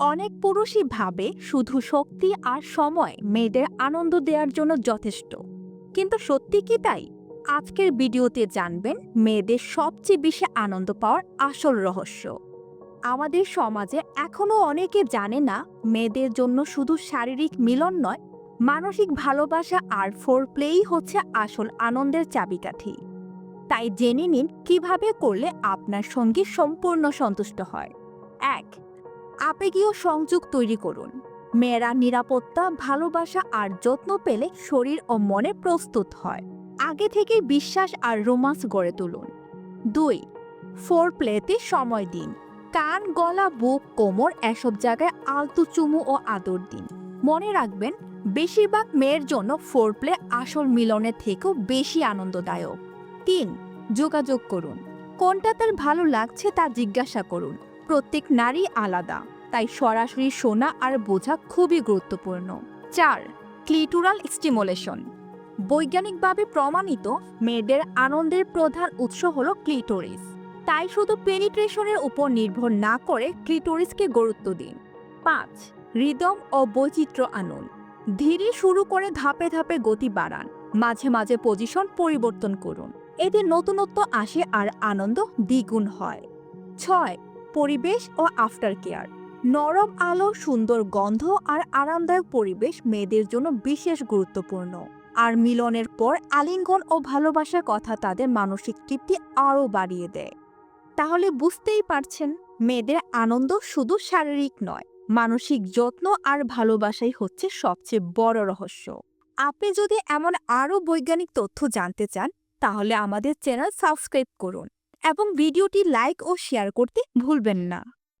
অনেক পুরুষই ভাবে শুধু শক্তি আর সময় মেয়েদের আনন্দ দেওয়ার জন্য যথেষ্ট। কিন্তু সত্যি কি তাই? আজকের ভিডিওতে জানবেন মেয়েদের সবচেয়ে বেশি আনন্দ পাওয়ার আসল রহস্য। আমাদের সমাজে এখনও অনেকে জানে না মেয়েদের জন্য শুধু শারীরিক মিলন নয়, মানসিক ভালোবাসা আর ফোর প্লেই হচ্ছে আসল আনন্দের চাবিকাঠি। তাই জেনে নিন কীভাবে করলে আপনার সঙ্গী সম্পূর্ণ সন্তুষ্ট হয়। আবেগীয় সংযোগ তৈরি করুন। মেয়েরা নিরাপত্তা, ভালোবাসা আর যত্ন পেলে শরীর ও মনে প্রস্তুত হয়। আগে থেকে বিশ্বাস আর রোমান্স গড়ে তুলুন। দুই ফোর প্লেতে সময় দিন। কান, গলা, বুক, কোমর এসব জায়গায় আলতু চুমু ও আদর দিন। মনে রাখবেন, বেশিরভাগ মেয়ের জন্য ফোর প্লে আসল মিলনের থেকেও বেশি আনন্দদায়ক। তিন, যোগাযোগ করুন। কোনটা তার ভালো লাগছে তা জিজ্ঞাসা করুন। প্রত্যেক নারী আলাদা। তাই সরাসরি শোনা আর বোঝা খুবই গুরুত্বপূর্ণ। চার ক্লিটুরাল স্টিমুলেশন বৈজ্ঞানিকভাবে প্রমাণিত মেয়েদের আনন্দের প্রধান উৎস হল ক্লিটোরিস তাই শুধু পেনিট্রেশনের উপর নির্ভর না করে ক্লিটোরিসকে গুরুত্ব দিন। পাঁচ রিদম ও বৈচিত্র্য আনুন। ধীরে শুরু করে ধাপে ধাপে গতি বাড়ান। মাঝে মাঝে পজিশন পরিবর্তন করুন। এতে নতুনত্ব আসে আর আনন্দ দ্বিগুণ হয়। ছয়, পরিবেশ ও আফটার কেয়ার নরম আলো, সুন্দর গন্ধ আর আরামদায়ক পরিবেশ মেয়েদের জন্য বিশেষ গুরুত্বপূর্ণ। আর মিলনের পর আলিঙ্গন ও ভালোবাসার কথা তাদের মানসিক তৃপ্তি আরও বাড়িয়ে দেয়। তাহলে বুঝতেই পারছেন, মেয়েদের আনন্দ শুধু শারীরিক নয়, মানসিক যত্ন আর ভালোবাসাই হচ্ছে সবচেয়ে বড় রহস্য। আপনি যদি এমন আরও বৈজ্ঞানিক তথ্য জানতে চান, তাহলে আমাদের চ্যানেল সাবস্ক্রাইব করুন এবং ভিডিওটি লাইক ও শেয়ার করতে ভুলবেন না।